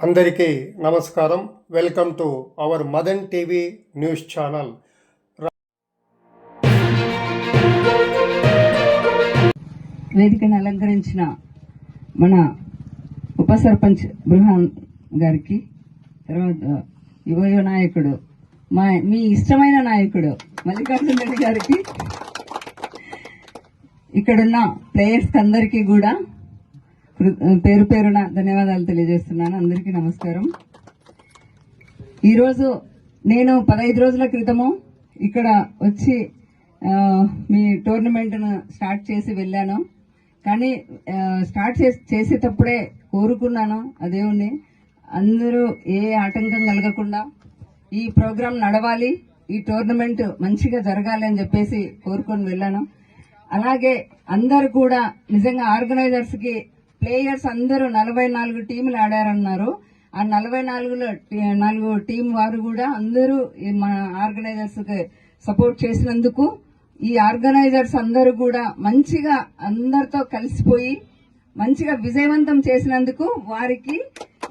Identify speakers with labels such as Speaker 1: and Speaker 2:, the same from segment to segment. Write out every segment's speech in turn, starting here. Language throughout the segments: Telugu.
Speaker 1: అందరికీ నమస్కారం. Welcome to our Madan TV news channel.
Speaker 2: వేదికను అలంకరించిన మన ఉప సర్పంచ్ బృహాన్ గారికి తర్వాత యువయో నాయకుడు మా మీ ఇష్టమైన నాయకుడు మల్లికార్జున రెడ్డి గారికి ఇక్కడున్న ప్లేయర్స్ అందరికీ కూడా పేరు పేరున ధన్యవాదాలు తెలియజేస్తున్నాను. అందరికీ నమస్కారం. ఈరోజు నేను పదహైదు రోజుల క్రితము ఇక్కడ వచ్చి మీ టోర్నమెంట్ను స్టార్ట్ చేసి వెళ్ళాను. కానీ స్టార్ట్ చేసి చేసేటప్పుడే కోరుకున్నాను ఆ అందరూ ఏ ఆటంకం కలగకుండా ఈ ప్రోగ్రాం నడవాలి ఈ టోర్నమెంట్ మంచిగా జరగాలి అని చెప్పేసి కోరుకొని వెళ్ళాను. అలాగే అందరు కూడా నిజంగా ఆర్గనైజర్స్కి ప్లేయర్స్ అందరూ నలభై నాలుగు టీములు ఆడారన్నారు. ఆ నలభై నాలుగులో నాలుగు టీం వారు కూడా అందరూ ఈ మన ఆర్గనైజర్స్కి సపోర్ట్ చేసినందుకు ఈ ఆర్గనైజర్స్ అందరూ కూడా మంచిగా అందరితో కలిసిపోయి మంచిగా విజయవంతం చేసినందుకు వారికి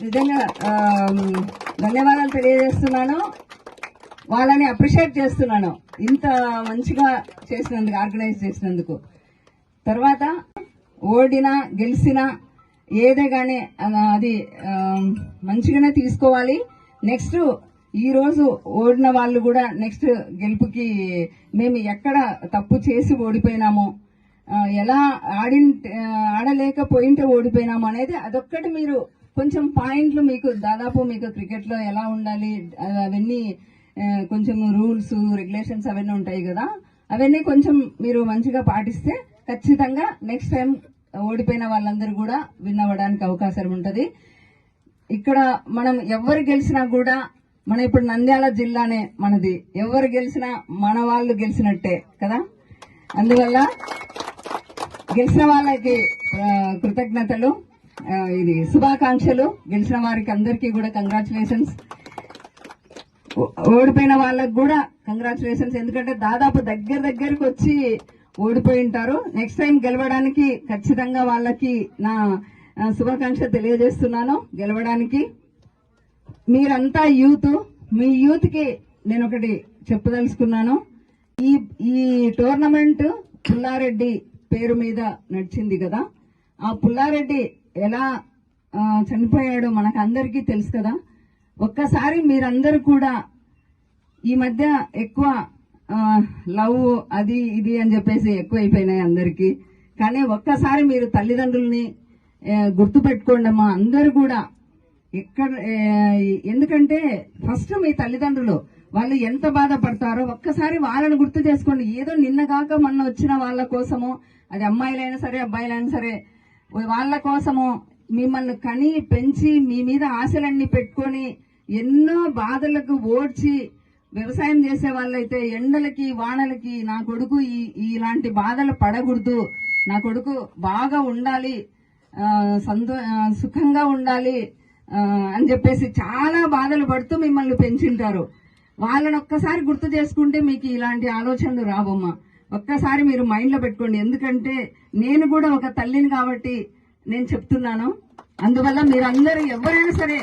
Speaker 2: నిజంగా ధన్యవాదాలు తెలియజేస్తున్నాను. వాళ్ళని అప్రిషియేట్ చేస్తున్నాను. ఇంత మంచిగా చేసినందుకు ఆర్గనైజ్ చేసినందుకు. తర్వాత ఓడినా గెలిచినా ఏదే కానీ అలా- అది మంచిగానే తీసుకోవాలి. నెక్స్ట్ ఈరోజు ఓడిన వాళ్ళు కూడా నెక్స్ట్ గెలుపుకి మేము ఎక్కడ తప్పు చేసి ఓడిపోయినాము ఎలా ఆడి ఆడలేకపోయింటే ఓడిపోయినాము అనేది అదొక్కటి మీరు కొంచెం పాయింట్లు మీకు దాదాపు మీకు క్రికెట్లో ఎలా ఉండాలి అవన్నీ కొంచెం రూల్స్ రెగ్యులేషన్స్ అవన్నీ ఉంటాయి కదా అవన్నీ కొంచెం మీరు మంచిగా పాటిస్తే ఖచ్చితంగా నెక్స్ట్ టైం ఓడిపోయిన వాళ్ళందరూ కూడా విన్ అవ్వడానికి అవకాశం ఉంటుంది. ఇక్కడ మనం ఎవరు గెలిచినా కూడా మన ఇప్పుడు నంద్యాల జిల్లానే మనది. ఎవరు గెలిచినా మన వాళ్ళు గెలిచినట్టే కదా? అందువల్ల గెలిచిన వాళ్ళకి కృతజ్ఞతలు ఇది శుభాకాంక్షలు. గెలిచిన వారికి అందరికీ కూడా కంగ్రాచులేషన్స్ ఓడిపోయిన వాళ్ళకు కూడా కంగ్రాచులేషన్స్ ఎందుకంటే దాదాపు దగ్గర దగ్గరకు వచ్చి ఓడిపోయి ఉంటారు. నెక్స్ట్ టైం గెలవడానికి ఖచ్చితంగా వాళ్ళకి నా శుభాకాంక్ష తెలియజేస్తున్నాను. గెలవడానికి మీరంతా యూత్ మీ యూత్కి నేను ఒకటి చెప్పదలుచుకున్నాను. ఈ ఈ టోర్నమెంట్ పుల్లారెడ్డి పేరు మీద నడిచింది కదా. ఆ పుల్లారెడ్డి ఎలా చనిపోయాడో మనకు అందరికీ తెలుసు కదా. ఒక్కసారి మీరందరూ కూడా ఈ మధ్య ఎక్కువ లవ్ అది ఇది అని చెప్పేసి ఎక్కువైపోయినాయి అందరికీ. అందరికి కానీ ఒక్కసారి మీరు తల్లిదండ్రుల్ని గుర్తుపెట్టుకోండమ్మా గుర్తుపెట్టుకోండి అమ్మా అందరూ కూడా ఎక్కడ ఎందుకంటే ఫస్ట్ మీ తల్లిదండ్రులు వాళ్ళు ఎంత బాధపడతారో ఒక్కసారి వాళ్ళని గుర్తు చేసుకోండి. ఏదో నిన్న కాక మొన్న వచ్చిన వాళ్ళ కోసము అది అమ్మాయిలైనా సరే అబ్బాయిలైనా సరే వాళ్ళ కోసము మిమ్మల్ని కని పెంచి మీ మీద ఆశలన్నీ పెట్టుకొని ఎన్నో బాధలకు ఓడ్చి వ్యవసాయం చేసే వాళ్ళైతే ఎండలకి వానలకి నా కొడుకు ఈ ఇలాంటి బాధలు పడకూడదు. నా కొడుకు బాగా ఉండాలి సంతో సుఖంగా ఉండాలి అని చెప్పేసి చాలా బాధలు పడుతూ మిమ్మల్ని పెంచుంటారు. వాళ్ళని ఒక్కసారి గుర్తు చేసుకుంటే మీకు ఇలాంటి ఆలోచనలు రావమ్మా. ఒక్కసారి మీరు మైండ్లో పెట్టుకోండి. ఎందుకంటే నేను కూడా ఒక తల్లిని కాబట్టి నేను చెప్తున్నాను. అందువల్ల మీరందరూ ఎవరైనా సరే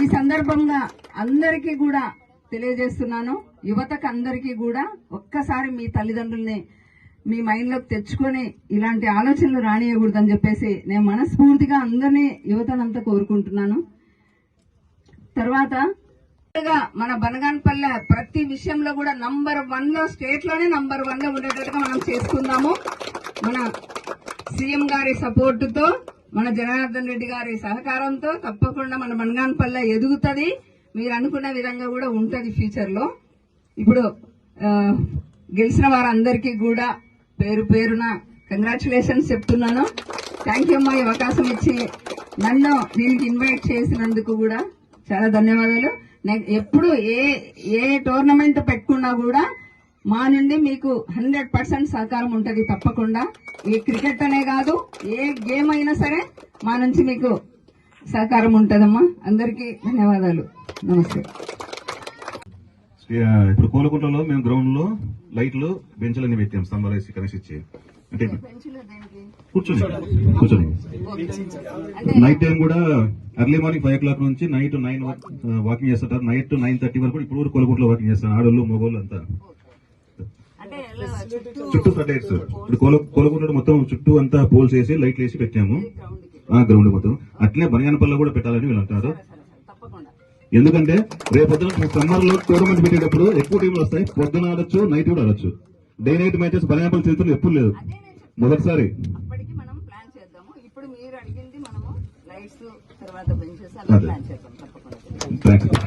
Speaker 2: ఈ సందర్భంగా అందరికీ కూడా తెలియజేస్తున్నాను. యువతకు అందరికీ కూడా ఒక్కసారి మీ తల్లిదండ్రుల్ని మీ మైండ్లోకి తెచ్చుకొని ఇలాంటి ఆలోచనలు రానియకూడదని చెప్పేసి నేను మనస్ఫూర్తిగా అందరినీ యువతనంతా కోరుకుంటున్నాను. తర్వాత మన బనగాన్పల్లె ప్రతి విషయంలో కూడా నంబర్ వన్లో స్టేట్లోనే నంబర్ వన్లో ఉండేటట్టుగా మనం చేసుకుందాము. మన సీఎం గారి సపోర్టుతో మన జనార్దన్ రెడ్డి గారి సహకారంతో తప్పకుండా మన బనగాన్పల్లె ఎదుగుతుంది. మీరు అనుకున్న విధంగా కూడా ఉంటుంది ఫ్యూచర్లో ఇప్పుడు గెలిచిన వారందరికీ కూడా పేరు పేరున కంగ్రాచులేషన్స్ చెప్తున్నాను. థ్యాంక్ యూ అమ్మా ఈ అవకాశం ఇచ్చి. నన్ను దీనికి ఇన్వైట్ చేసినందుకు కూడా చాలా ధన్యవాదాలు. ఎప్పుడు ఏ ఏ టోర్నమెంట్ పెట్టుకున్నా కూడా మా నుండి మీకు హండ్రెడ్ పర్సెంట్ సహకారం ఉంటుంది తప్పకుండా. ఈ క్రికెట్ అనే కాదు ఏ గేమ్ అయినా సరే మా నుంచి మీకు సహకారం ఉంటుందమ్మా. అందరికీ ధన్యవాదాలు. నమస్తే.
Speaker 3: ఇప్పుడు కోలకుంటలో మేము గ్రౌండ్లో లైట్లు బెంచ్లన్నీ పెట్టాం స్తంభాలు వేసి కనెక్ట్ ఇచ్చి. అంటే కూర్చొని కూర్చొని
Speaker 2: అంటే
Speaker 3: నైట్ టైం కూడా early morning five o'clock నుంచి నైట్ నైన్ వాకింగ్ చేస్తుంటారు. నైట్ నైన్ థర్టీ వరకు ఇప్పుడు కూడా కొలగుంట్లో వాకింగ్ చేస్తాను ఆడోళ్ళు మగోళ్ళు అంతా.
Speaker 2: చుట్టూ
Speaker 3: కట్టేయచ్చు ఇప్పుడు కోల కోలగుండ మొత్తం చుట్టూ అంతా పోల్స్ వేసి లైట్లు వేసి పెట్టాము. గ్రౌండ్ మొత్తం. అట్లే బనియానపల్లి కూడా పెట్టాలని వీళ్ళు అంటారు
Speaker 2: తప్పకుండా
Speaker 3: ఎందుకంటే రేపు పొద్దున సమ్మర్లో టోర్నమెంట్ పెట్టేటప్పుడు ఎక్కువ టీంలు వస్తాయి. పొద్దున ఆడొచ్చు నైట్ కూడా ఆడొచ్చు. డే నైట్ మ్యాచెస్ బనియానపల్లి చరిత్రలో ఎప్పుడు లేదు. మొదటిసారి.
Speaker 2: ఇప్పుడు మీరు అడిగింది మనము లైట్స్ తర్వాత. ప్లాన్ చేద్దాం